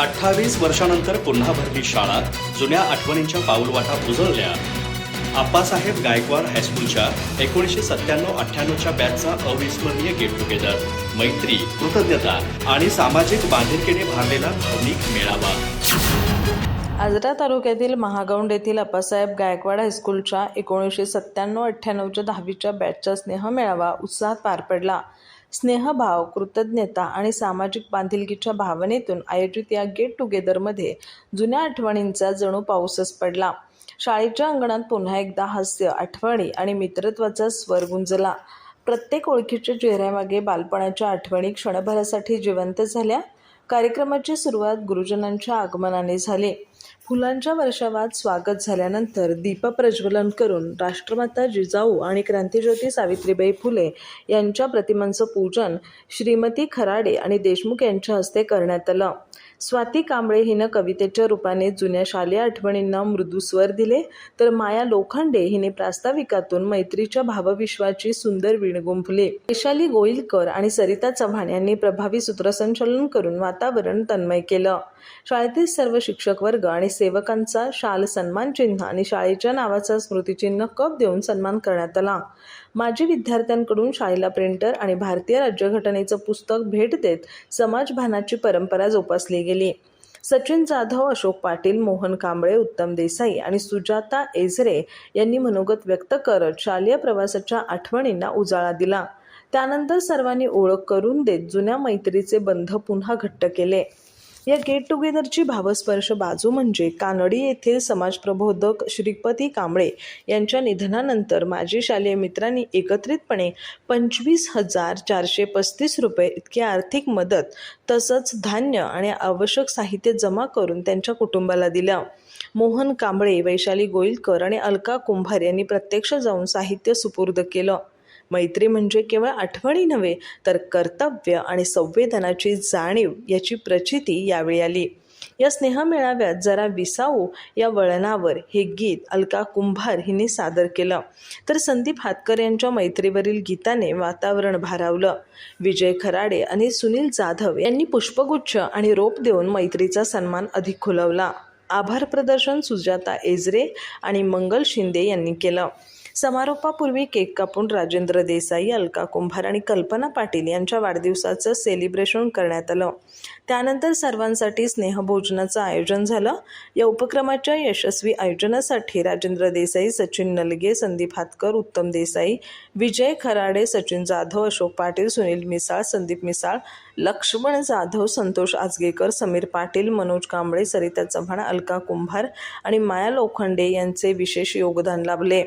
अठ्ठावीस वर्षानंतर पुन्हा भरली शाळा जुन्या आठवणींच्या पाऊलवाटा उजळल्या. आप्पासाहेब गायकवाड हायस्कूलच्या एकोणीसशे सत्त्याण्णव अठ्ठ्याण्णवच्या बॅचचा अविस्मरणीय गेट टुगेदर मैत्री कृतज्ञता आणि सामाजिक बांधिलकीने भारलेला भावनिक मेळावा. आजरा तालुक्यातील महागौंड येथील अप्पासाहेब गायकवाड हायस्कूलच्या एकोणीसशे सत्त्याण्णव अठ्ठ्याण्णवच्या दहावीच्या बॅचचा स्नेह मेळावा उत्साहात पार पडला. स्नेहभाव कृतज्ञता आणि सामाजिक बांधिलकीच्या भावनेतून आयोजित या गेट टुगेदरमध्ये जुन्या आठवणींचा जणू पाऊसच पडला. शाळेच्या अंगणात पुन्हा एकदा हास्य आठवणी आणि मित्रत्वाचा स्वर गुंजला. प्रत्येक ओळखीच्या चेहऱ्यामागे बालपणाच्या आठवणी क्षणभरासाठी जिवंत झाल्या. कार्यक्रमाची सुरुवात गुरुजनांच्या आगमनाने झाली. फुलांच्या वर्षावात स्वागत झाल्यानंतर दीपप्रज्वलन करून राष्ट्रमाता जिजाऊ आणि क्रांतीज्योती सावित्रीबाई फुले यांच्या प्रतिमांचं पूजन श्रीमती खराडे आणि देशमुख यांच्या हस्ते करण्यात आलं. स्वाती कांबळे हिनं कवितेच्या रूपाने जुन्या शालेय आठवणींना मृदू स्वर दिले तर माया लोखंडे हिने प्रास्ताविकातून मैत्रीच्या भावविश्वाची सुंदर वीण गुंफली वैशाली गोईलकर आणि सरिता चव्हाण यांनी प्रभावी सूत्रसंचालन करून वातावरण तन्मय केलं. शाळेतील सर्व शिक्षक वर्ग आणि सेवकांचा शाल सन्मान चिन्ह आणि शाळेच्या नावाचा स्मृतिचिन्ह कप देऊन सन्मान करण्यात आला. माजी विद्यार्थ्यांकडून शाळेला प्रिंटर आणि भारतीय राज्यघटनेचं पुस्तक भेट देत समाजभानाची परंपरा जोपासली गेली. सचिन जाधव अशोक पाटील मोहन कांबळे उत्तम देसाई आणि सुजाता एझरे यांनी मनोगत व्यक्त करत शालेय प्रवासाच्या आठवणींना उजाळा दिला. त्यानंतर सर्वांनी ओळख करून देत जुन्या मैत्रीचे बंध पुन्हा घट्ट केले. या गेट टुगेदरची भावस्पर्श बाजू म्हणजे कानडी येथील समाजप्रबोधक श्रीपती कांबळे यांच्या निधनानंतर माजी शालेय मित्रांनी एकत्रितपणे पंचवीस हजार चारशे पस्तीस रुपये इतकी आर्थिक मदत तसंच धान्य आणि आवश्यक साहित्य जमा करून त्यांच्या कुटुंबाला दिलं. मोहन कांबळे वैशाली गोईलकर आणि अलका कुंभार यांनी प्रत्यक्ष जाऊन साहित्य सुपूर्द केलं. मैत्री म्हणजे केवळ आठवणी नव्हे तर कर्तव्य आणि संवेदनाची जाणीव याची प्रचिती यावेळी आली. या स्नेहमेळाव्यात जरा विसाऊ या वळणावर हे गीत अलका कुंभार हिने सादर केलं. तर संदीप हातकर यांच्या मैत्रीवरील गीताने वातावरण भारावलं. विजय खराडे आणि सुनील जाधव यांनी पुष्पगुच्छ आणि रोप देऊन मैत्रीचा सन्मान अधिक खुलवला. आभार प्रदर्शन सुजाता एजरे आणि मंगल शिंदे यांनी केलं. समारोपापूर्वी केक कापून राजेंद्र देसाई अलका कुंभार आणि कल्पना पाटील यांच्या वाढदिवसाचं सेलिब्रेशन करण्यात आलं. त्यानंतर सर्वांसाठी स्नेहभोजनाचं आयोजन झालं. या उपक्रमाच्या यशस्वी आयोजनासाठी राजेंद्र देसाई सचिन नलगे संदीप हातकर उत्तम देसाई विजय खराडे सचिन जाधव अशोक पाटील सुनील मिसाळ संदीप मिसाळ लक्ष्मण जाधव संतोष आजगेकर समीर पाटील मनोज कांबळे सरिता चव्हाण अलका कुंभार आणि माया लोखंडे यांचे विशेष योगदान लाभले.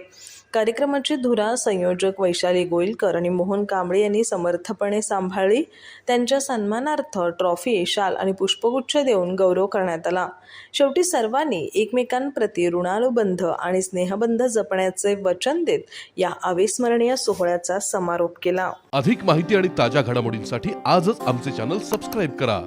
कार्यक्रमाची धुरा संयोजक वैशाली गोईलकर आणि मोहन कांबळे यांनी समर्थपणे सांभाळली. त्यांच्या सन्मानार्थ ट्रॉफी शाल आणि पुष्पगुच्छ देऊन गौरव करण्यात आला. शेवटी सर्वांनी एकमेकांप्रती ऋणानुबंध आणि स्नेहबंध जपण्याचे वचन देत या अविस्मरणीय सोहळ्याचा समारोप केला. अधिक माहिती आणि ताज्या घडामोडींसाठी आजच आमचे चॅनल सबस्क्राईब करा.